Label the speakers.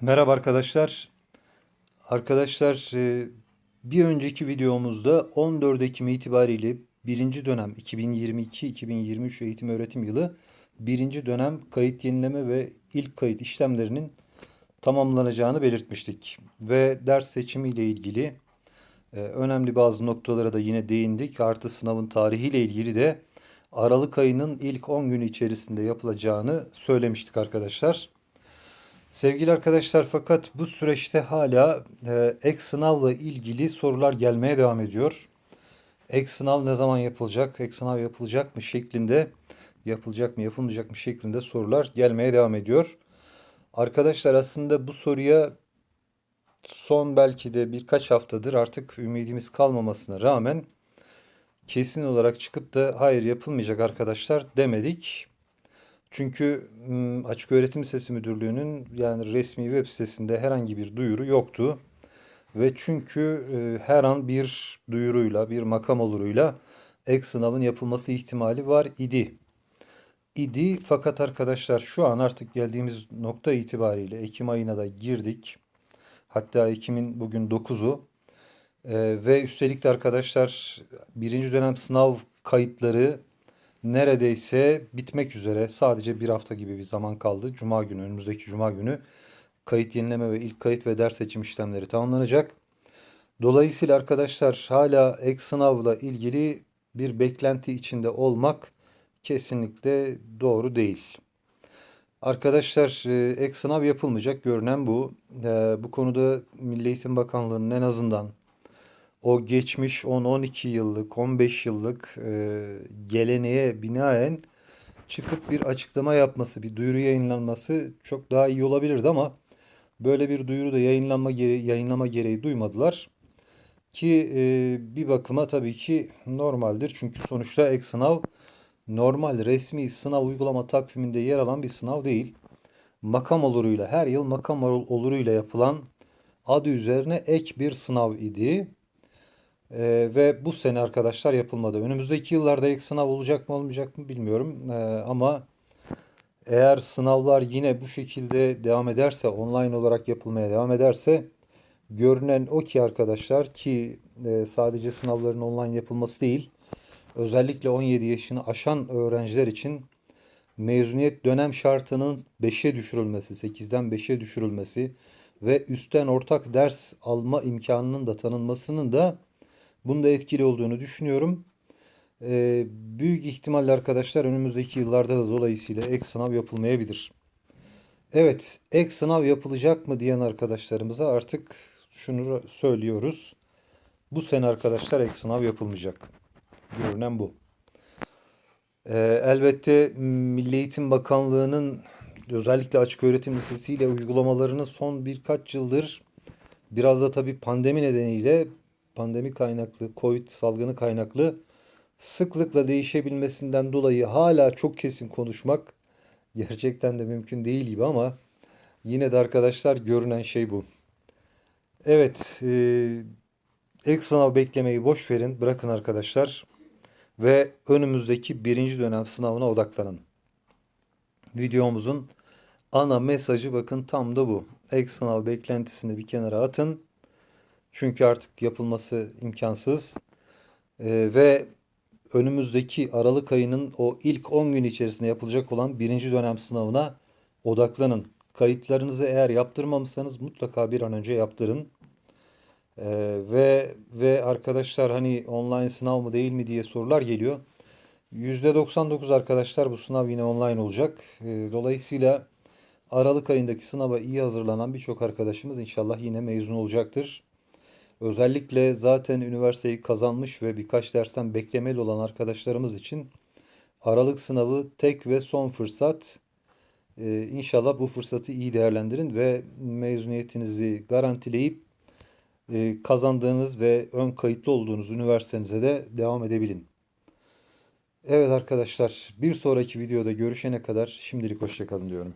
Speaker 1: Merhaba arkadaşlar. Arkadaşlar e, bir önceki videomuzda 14 Ekim itibariyle birinci dönem 2022-2023 eğitim öğretim yılı birinci dönem kayıt yenileme ve ilk kayıt işlemlerinin tamamlanacağını belirtmiştik. Ve ders seçimi ile ilgili e, önemli bazı noktalara da yine değindik. Artı sınavın tarihiyle ilgili de Aralık ayının ilk 10 günü içerisinde yapılacağını söylemiştik arkadaşlar. Sevgili arkadaşlar fakat bu süreçte hala e, ek sınavla ilgili sorular gelmeye devam ediyor. Ek sınav ne zaman yapılacak, ek sınav yapılacak mı şeklinde, yapılacak mı yapılmayacak mı şeklinde sorular gelmeye devam ediyor. Arkadaşlar aslında bu soruya son belki de birkaç haftadır artık ümidimiz kalmamasına rağmen kesin olarak çıkıp da hayır yapılmayacak arkadaşlar demedik. Çünkü Açık Öğretim Lisesi Müdürlüğü'nün yani resmi web sitesinde herhangi bir duyuru yoktu. Ve çünkü her an bir duyuruyla, bir makam oluruyla ek sınavın yapılması ihtimali var idi. İdi fakat arkadaşlar şu an artık geldiğimiz nokta itibariyle Ekim ayına da girdik. Hatta Ekim'in bugün 9'u. E, ve üstelik de arkadaşlar birinci dönem sınav kayıtları neredeyse bitmek üzere. Sadece bir hafta gibi bir zaman kaldı. Cuma günü, önümüzdeki cuma günü kayıt yenileme ve ilk kayıt ve ders seçim işlemleri tamamlanacak. Dolayısıyla arkadaşlar hala ek sınavla ilgili bir beklenti içinde olmak kesinlikle doğru değil. Arkadaşlar e, ek sınav yapılmayacak görünen bu. E, bu konuda Milli Eğitim Bakanlığı'nın en azından o geçmiş 10-12 yıllık, 15 yıllık e, geleneğe binaen çıkıp bir açıklama yapması, bir duyuru yayınlanması çok daha iyi olabilirdi ama böyle bir duyuru da yayınlanma gereği, yayınlama gereği duymadılar. Ki e, bir bakıma tabii ki normaldir. Çünkü sonuçta ek sınav normal resmi sınav uygulama takviminde yer alan bir sınav değil. Makam oluruyla her yıl makam oluruyla yapılan adı üzerine ek bir sınav idi. Ee, ve bu sene arkadaşlar yapılmadı. Önümüzdeki yıllarda ek sınav olacak mı olmayacak mı bilmiyorum. Ee, ama eğer sınavlar yine bu şekilde devam ederse, online olarak yapılmaya devam ederse görünen o ki arkadaşlar ki e, sadece sınavların online yapılması değil, özellikle 17 yaşını aşan öğrenciler için mezuniyet dönem şartının 5'e düşürülmesi, 8'den 5'e düşürülmesi ve üstten ortak ders alma imkanının da tanınmasının da Bunda etkili olduğunu düşünüyorum. Ee, büyük ihtimalle arkadaşlar önümüzdeki yıllarda da dolayısıyla ek sınav yapılmayabilir. Evet, ek sınav yapılacak mı diyen arkadaşlarımıza artık şunu söylüyoruz. Bu sene arkadaşlar ek sınav yapılmayacak. Görünen bu. Ee, elbette Milli Eğitim Bakanlığı'nın özellikle açık öğretim lisesiyle uygulamalarını son birkaç yıldır biraz da tabii pandemi nedeniyle pandemi kaynaklı, Covid salgını kaynaklı sıklıkla değişebilmesinden dolayı hala çok kesin konuşmak gerçekten de mümkün değil gibi ama yine de arkadaşlar görünen şey bu. Evet, e, ek sınav beklemeyi boş verin, bırakın arkadaşlar ve önümüzdeki birinci dönem sınavına odaklanın. Videomuzun ana mesajı bakın tam da bu. Ek sınav beklentisini bir kenara atın çünkü artık yapılması imkansız. Ee, ve önümüzdeki Aralık ayının o ilk 10 gün içerisinde yapılacak olan birinci dönem sınavına odaklanın. Kayıtlarınızı eğer yaptırmamışsanız mutlaka bir an önce yaptırın. Ee, ve ve arkadaşlar hani online sınav mı değil mi diye sorular geliyor. %99 arkadaşlar bu sınav yine online olacak. Ee, dolayısıyla Aralık ayındaki sınava iyi hazırlanan birçok arkadaşımız inşallah yine mezun olacaktır. Özellikle zaten üniversiteyi kazanmış ve birkaç dersten beklemeli olan arkadaşlarımız için Aralık sınavı tek ve son fırsat. Ee, inşallah bu fırsatı iyi değerlendirin ve mezuniyetinizi garantileyip e, kazandığınız ve ön kayıtlı olduğunuz üniversitenize de devam edebilin. Evet arkadaşlar bir sonraki videoda görüşene kadar şimdilik hoşçakalın diyorum.